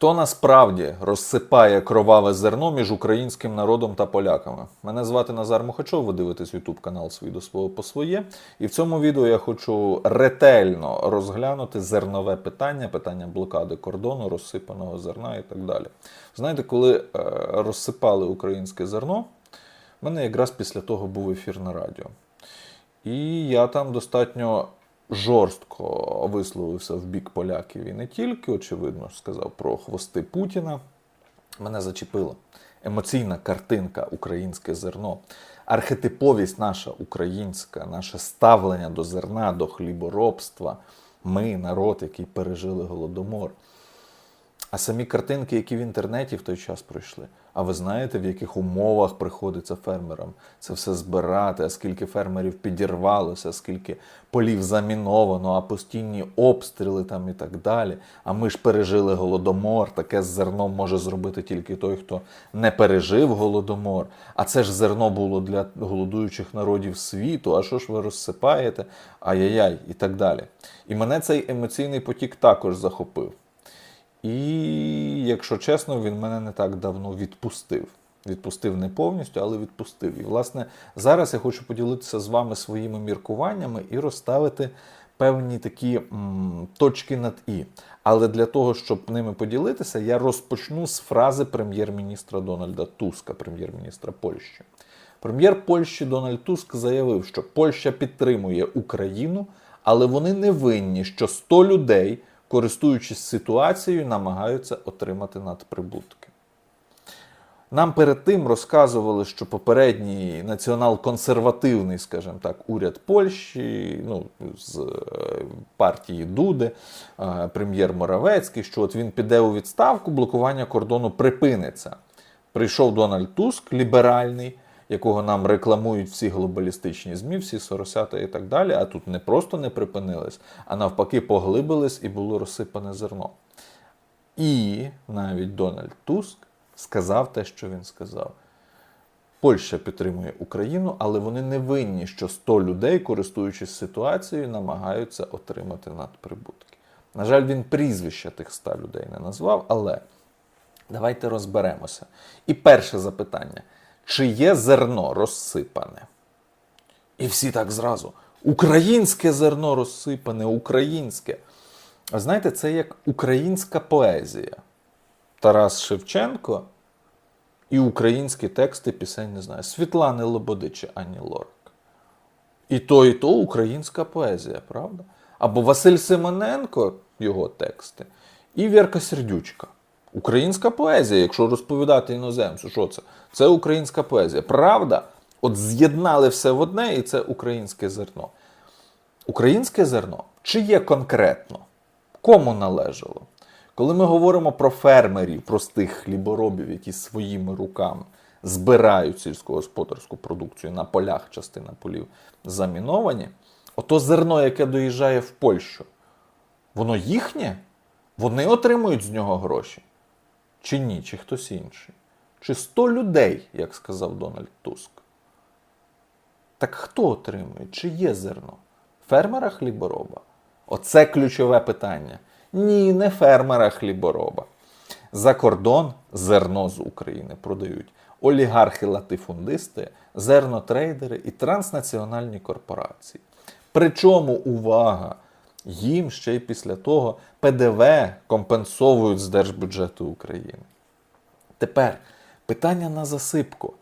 Хто насправді розсипає кроваве зерно між українським народом та поляками? Мене звати Назар Мухачов, ви дивитесь YouTube канал «Свій до свого по своє. І в цьому відео я хочу ретельно розглянути зернове питання, питання блокади кордону, розсипаного зерна і так далі. Знаєте, коли е, розсипали українське зерно, в мене якраз після того був ефір на радіо. І я там достатньо жорстко висловився в бік поляків і не тільки, очевидно, сказав про хвости Путіна. Мене зачепила емоційна картинка Українське зерно, архетиповість наша українська, наше ставлення до зерна, до хліборобства. Ми, народ, який пережили голодомор. А самі картинки, які в інтернеті в той час пройшли. А ви знаєте, в яких умовах приходиться фермерам це все збирати, а скільки фермерів підірвалося, скільки полів заміновано, а постійні обстріли там і так далі. А ми ж пережили голодомор. Таке з зерном може зробити тільки той, хто не пережив голодомор. А це ж зерно було для голодуючих народів світу. А що ж ви розсипаєте? Ай-яй-яй, і так далі. І мене цей емоційний потік також захопив. І, якщо чесно, він мене не так давно відпустив. Відпустив не повністю, але відпустив. І, власне, зараз я хочу поділитися з вами своїми міркуваннями і розставити певні такі м, точки над І. Але для того, щоб ними поділитися, я розпочну з фрази прем'єр-міністра Дональда Туска, прем'єр-міністра Польщі. Прем'єр Польщі Дональд Туск заявив, що Польща підтримує Україну, але вони не винні, що 100 людей користуючись ситуацією, намагаються отримати надприбутки. Нам перед тим розказували, що попередній націонал-консервативний, скажімо так, уряд Польщі, ну, з е, партії Дуди, е, прем'єр Моравецький, що от він піде у відставку, блокування кордону припиниться. Прийшов Дональд Туск, ліберальний, якого нам рекламують всі глобалістичні ЗМІ, всі соросята і так далі. А тут не просто не припинились, а навпаки, поглибились і було розсипане зерно. І навіть Дональд Туск сказав те, що він сказав. Польща підтримує Україну, але вони не винні, що 100 людей, користуючись ситуацією, намагаються отримати надприбутки. На жаль, він прізвища тих 100 людей не назвав, але давайте розберемося. І перше запитання чи є зерно розсипане? І всі так зразу. Українське зерно розсипане, українське. А знаєте, це як українська поезія. Тарас Шевченко і українські тексти пісень не знаю. Світлани Лободи чи Ані Лорак. І то, і то українська поезія, правда? Або Василь Симоненко, його тексти, і Вірка Сердючка. Українська поезія, якщо розповідати іноземцю, що це? Це українська поезія. Правда? От з'єднали все в одне, і це українське зерно. Українське зерно чи є конкретно? Кому належало? Коли ми говоримо про фермерів, простих хліборобів, які своїми руками збирають сільськогосподарську продукцію на полях, частина полів заміновані, ото зерно, яке доїжджає в Польщу, воно їхнє? Вони отримують з нього гроші? Чи ні, чи хтось інший? Чи 100 людей, як сказав Дональд Туск? Так хто отримує? Чи є зерно? Фермера хлібороба? Оце ключове питання. Ні, не фермера хлібороба. За кордон зерно з України продають олігархи-латифундисти, зернотрейдери і транснаціональні корпорації. Причому увага! Їм ще й після того ПДВ компенсовують з держбюджету України. Тепер питання на засипку.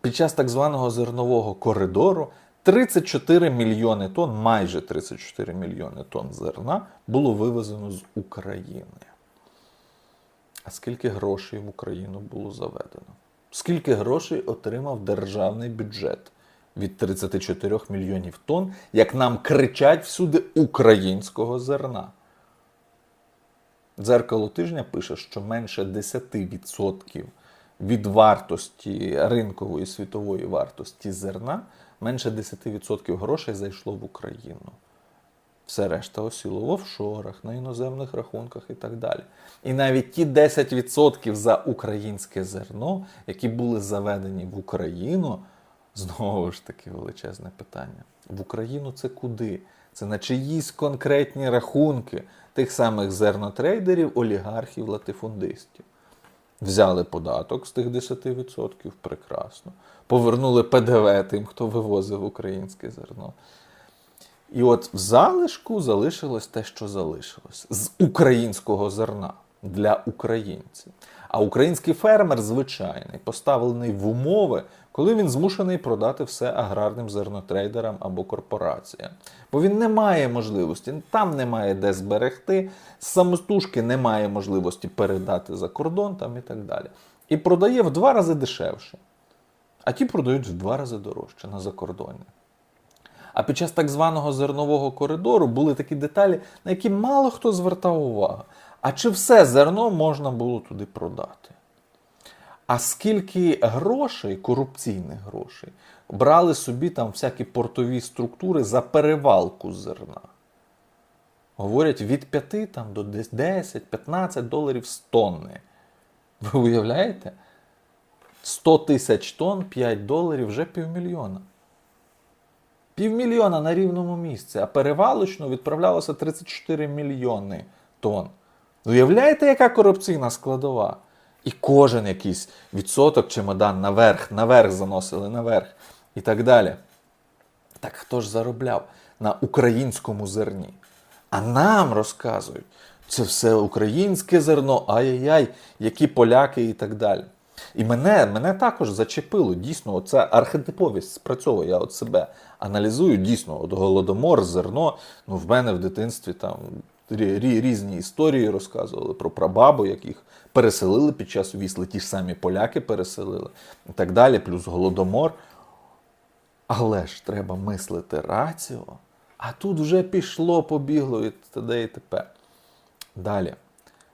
Під час так званого зернового коридору 34 мільйони тонн, майже 34 мільйони тонн зерна було вивезено з України. А скільки грошей в Україну було заведено? Скільки грошей отримав державний бюджет від 34 мільйонів тонн, як нам кричать всюди українського зерна? Дзеркало тижня пише, що менше 10% від вартості ринкової світової вартості зерна, менше 10% грошей зайшло в Україну. Все решта осіло в офшорах, на іноземних рахунках і так далі. І навіть ті 10% за українське зерно, які були заведені в Україну, знову ж таки величезне питання. В Україну це куди? Це на чиїсь конкретні рахунки тих самих зернотрейдерів, олігархів, латифундистів. Взяли податок з тих 10%, прекрасно. Повернули ПДВ тим, хто вивозив українське зерно. І от в залишку залишилось те, що залишилось з українського зерна для українців. А український фермер звичайний, поставлений в умови, коли він змушений продати все аграрним зернотрейдерам або корпораціям. Бо він не має можливості, там немає де зберегти, самотужки немає можливості передати за кордон там і так далі. І продає в два рази дешевше. А ті продають в два рази дорожче на закордонні. А під час так званого зернового коридору були такі деталі, на які мало хто звертав увагу. А чи все зерно можна було туди продати? А скільки грошей, корупційних грошей, брали собі там всякі портові структури за перевалку зерна? Говорять, від 5 там, до 10-15 доларів з тонни. Ви уявляєте? 100 тисяч тонн, 5 доларів вже півмільйона. Півмільйона на рівному місці, а перевалочно відправлялося 34 мільйони тонн. Уявляєте, яка корупційна складова? І кожен якийсь відсоток чемодан наверх, наверх заносили, наверх і так далі. Так хто ж заробляв на українському зерні? А нам розказують, це все українське зерно, ай-яй-яй, які поляки і так далі. І мене, мене також зачепило. Дійсно, оця архетиповість спрацьовує. Я от себе аналізую. Дійсно, от голодомор, зерно. Ну, в мене в дитинстві там різні історії розказували про прабабу, яких переселили під час вісли, ті ж самі поляки переселили і так далі, плюс голодомор. Але ж треба мислити раціо. А тут вже пішло, побігло і т.д. і т.п. Далі.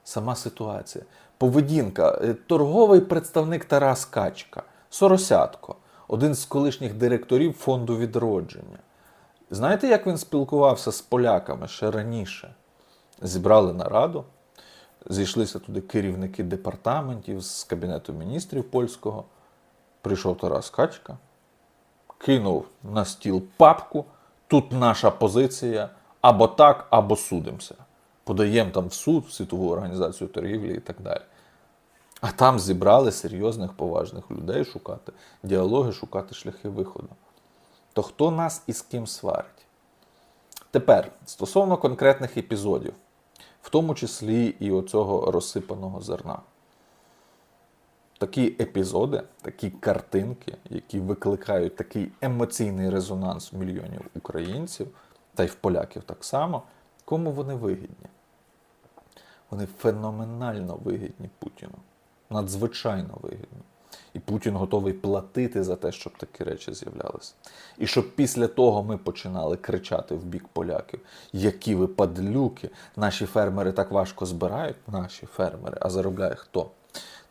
Сама ситуація. Поведінка. Е, Торговий представник Тарас Качка, Соросятко, один з колишніх директорів фонду відродження. Знаєте, як він спілкувався з поляками ще раніше? Зібрали нараду, зійшлися туди керівники департаментів з Кабінету міністрів польського. Прийшов Тарас Качка, кинув на стіл папку. Тут наша позиція або так, або судимося. Подаємо там в суд, в світову організацію торгівлі і так далі. А там зібрали серйозних поважних людей шукати діалоги, шукати шляхи виходу. То хто нас і з ким сварить? Тепер стосовно конкретних епізодів, в тому числі і оцього розсипаного зерна. Такі епізоди, такі картинки, які викликають такий емоційний резонанс в мільйонів українців, та й в поляків так само, кому вони вигідні? Вони феноменально вигідні Путіну. Надзвичайно вигідні. Путін готовий платити за те, щоб такі речі з'являлися. І щоб після того ми починали кричати в бік поляків, які ви падлюки, наші фермери так важко збирають, наші фермери, а заробляє хто?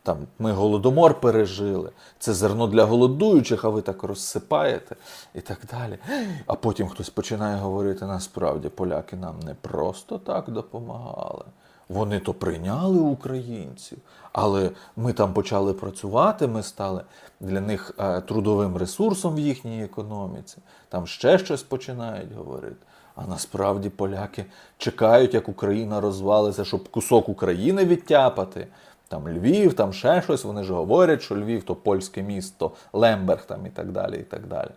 Там ми голодомор пережили, це зерно для голодуючих, а ви так розсипаєте і так далі. А потім хтось починає говорити: насправді поляки нам не просто так допомагали. Вони то прийняли українців, але ми там почали працювати, ми стали для них е, трудовим ресурсом в їхній економіці. Там ще щось починають говорити. А насправді поляки чекають, як Україна розвалиться, щоб кусок України відтяпати. Там Львів, там ще щось. Вони ж говорять, що Львів то польське місто, Лемберг там і так далі. і так далі.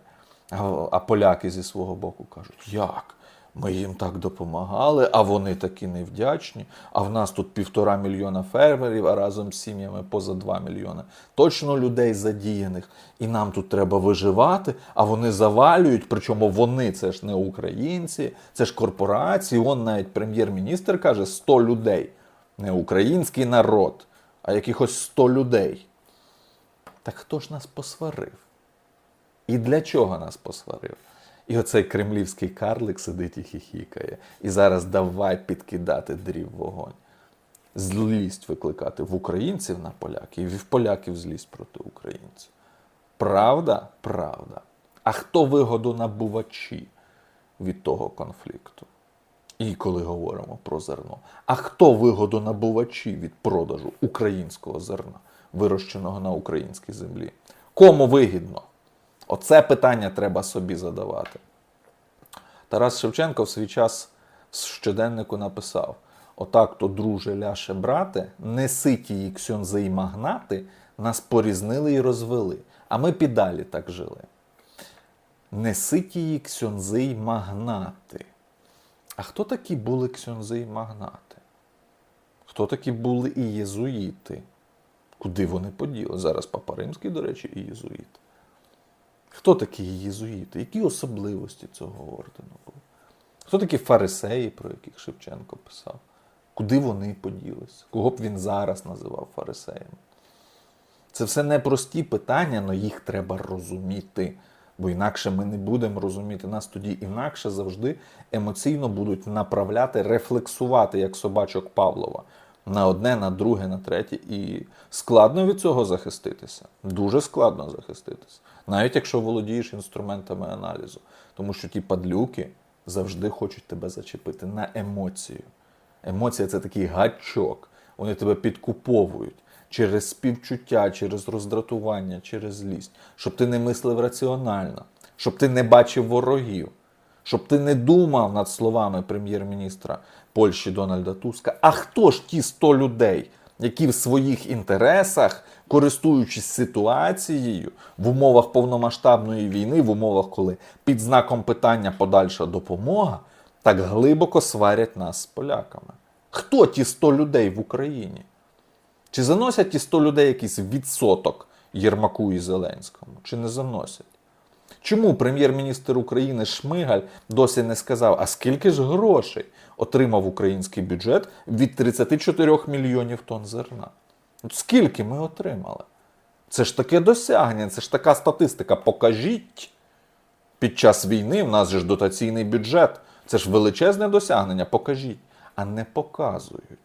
А, а поляки зі свого боку кажуть, як? Ми їм так допомагали, а вони такі невдячні. А в нас тут півтора мільйона фермерів, а разом з сім'ями поза 2 мільйони. Точно людей задіяних. І нам тут треба виживати, а вони завалюють. Причому вони це ж не українці, це ж корпорації. Он навіть прем'єр-міністр каже 100 людей. Не український народ, а якихось 100 людей. Так хто ж нас посварив? І для чого нас посварив? І оцей кремлівський карлик сидить і хіхікає. І зараз давай підкидати дрів вогонь. Злість викликати в українців на поляків і в поляків злість проти українців. Правда? Правда. А хто вигодонабувачі від того конфлікту? І коли говоримо про зерно. А хто вигодонабувачі від продажу українського зерна, вирощеного на українській землі? Кому вигідно? Оце питання треба собі задавати. Тарас Шевченко в свій час в щоденнику написав: Отак то, друже, ляше брате, не ситі й ксьонзи й магнати, нас порізнили і розвели, а ми підалі так жили. Не ситі й ксьонзи й магнати. А хто такі були ксьонзи й магнати? Хто такі були і єзуїти? Куди вони поділи? Зараз Папа Римський, до речі, і єзуїт. Хто такі єзуїти? Які особливості цього ордену були? Хто такі фарисеї, про яких Шевченко писав? Куди вони поділися? Кого б він зараз називав фарисеями? Це все непрості питання, але їх треба розуміти. Бо інакше ми не будемо розуміти. Нас тоді інакше завжди емоційно будуть направляти, рефлексувати, як собачок Павлова, на одне, на друге, на третє. І складно від цього захиститися. Дуже складно захиститися. Навіть якщо володієш інструментами аналізу. Тому що ті падлюки завжди хочуть тебе зачепити на емоцію. Емоція це такий гачок. Вони тебе підкуповують через співчуття, через роздратування, через злість, щоб ти не мислив раціонально, щоб ти не бачив ворогів, щоб ти не думав над словами прем'єр-міністра Польщі Дональда Туска. А хто ж ті 100 людей, які в своїх інтересах, користуючись ситуацією в умовах повномасштабної війни, в умовах, коли під знаком питання подальша допомога, так глибоко сварять нас з поляками? Хто ті 100 людей в Україні? Чи заносять ті 100 людей якийсь відсоток Єрмаку і Зеленському? Чи не заносять? Чому прем'єр-міністр України Шмигаль досі не сказав, а скільки ж грошей отримав український бюджет від 34 мільйонів тонн зерна? От скільки ми отримали? Це ж таке досягнення, це ж така статистика. Покажіть. Під час війни в нас ж дотаційний бюджет. Це ж величезне досягнення. Покажіть. А не показують.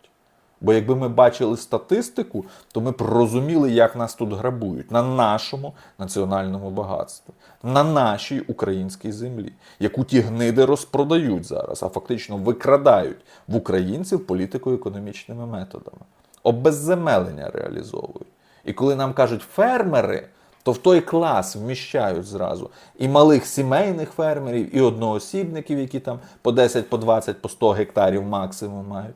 Бо якби ми бачили статистику, то ми б розуміли, як нас тут грабують. На нашому національному багатстві, на нашій українській землі, яку ті гниди розпродають зараз, а фактично викрадають в українців політико-економічними методами, обезземелення реалізовують. І коли нам кажуть фермери, то в той клас вміщають зразу і малих сімейних фермерів, і одноосібників, які там по 10, по 20, по 100 гектарів максимум мають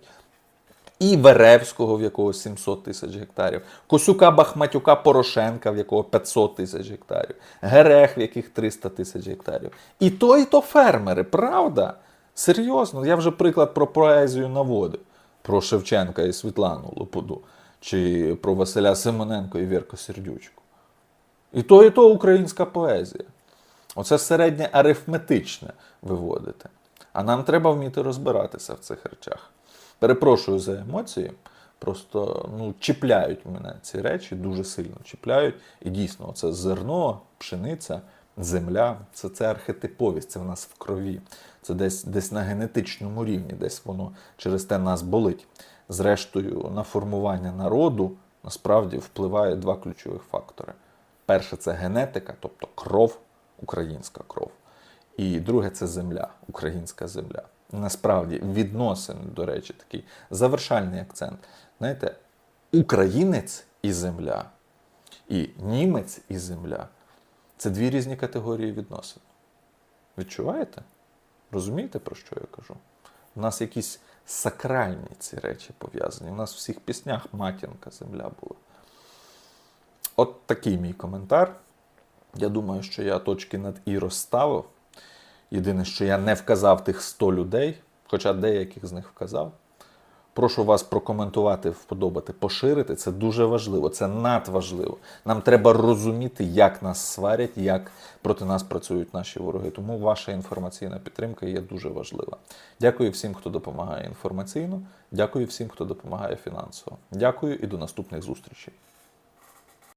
і Веревського, в якого 700 тисяч гектарів, Косюка Бахматюка Порошенка, в якого 500 тисяч гектарів, Герех, в яких 300 тисяч гектарів. І то, і то фермери, правда? Серйозно, я вже приклад про поезію наводив, про Шевченка і Світлану Лопуду, чи про Василя Симоненко і Вірку Сердючку. І то, і то українська поезія. Оце середнє арифметичне виводити. А нам треба вміти розбиратися в цих речах. Перепрошую за емоції. Просто ну, чіпляють мене ці речі, дуже сильно чіпляють. І дійсно, це зерно, пшениця, земля це, це архетиповість, це в нас в крові. Це десь, десь на генетичному рівні, десь воно через те нас болить. Зрештою, на формування народу насправді впливає два ключових фактори. Перше це генетика, тобто кров, українська кров. І друге це земля, українська земля. Насправді, відносини, до речі, такий завершальний акцент. Знаєте, українець і земля, і німець і земля це дві різні категорії відносин. Відчуваєте? Розумієте, про що я кажу? У нас якісь сакральні ці речі пов'язані. У нас в всіх піснях матінка земля була. От такий мій коментар. Я думаю, що я точки над і розставив. Єдине, що я не вказав тих 100 людей, хоча деяких з них вказав. Прошу вас прокоментувати, вподобати, поширити. Це дуже важливо, це надважливо. Нам треба розуміти, як нас сварять, як проти нас працюють наші вороги. Тому ваша інформаційна підтримка є дуже важлива. Дякую всім, хто допомагає інформаційно. Дякую всім, хто допомагає фінансово. Дякую і до наступних зустрічей.